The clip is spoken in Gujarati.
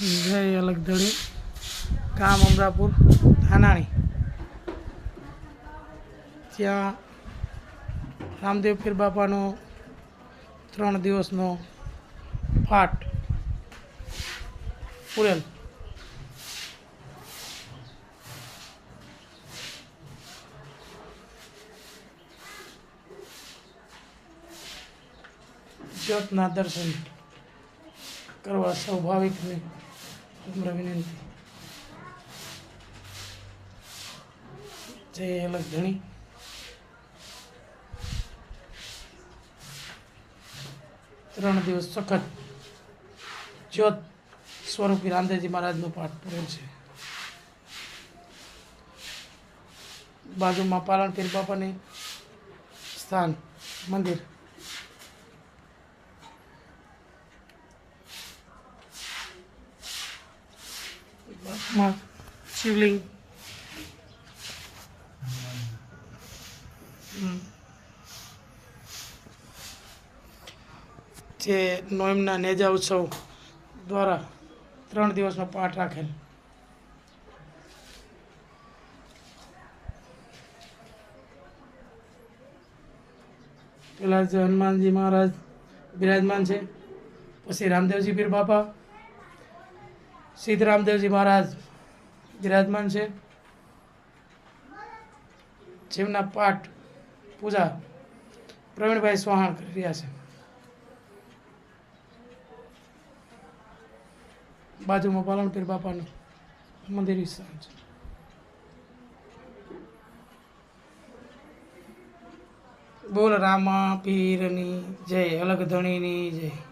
જય અલગધણી ગામ અમરાપુર, ધાનાણી. ત્યાં રામદેવ પીર બાપાનો ત્રણ દિવસનો પાઠ પૂરેલ. જ્યોતના દર્શન કરવા સ્વાભાવિકને વિનંતી જય અલગ ધણી. ત્રણ દિવસ સખત જ્યોત સ્વરૂપી રામદેવજી મહારાજનો પાઠ પૂરો છે. બાજુમાં પાલનપીર બાપાની સ્થાન, મંદિર. બાજુમાં શિવલિંગ જે નોયમના નેજા ઉત્સવ દ્વારા ત્રણ દિવસનો પાઠ રાખેલ. પેલા હનુમાનજી મહારાજ બિરાજમાન છે, પછી રામદેવજી પીર બાપા સિદ્ધરામદેવજી મહારાજ બિરાજમાન છે. જેમના પાઠ, પૂજા પ્રવીણભાઈ સોહાણ કરી રહ્યા છે. બાજુમાં પાલનપીર બાપાનું મંદિર વિસ્તાર છે. બોલ રામા પીરની જય, અલગ ધણીની જય.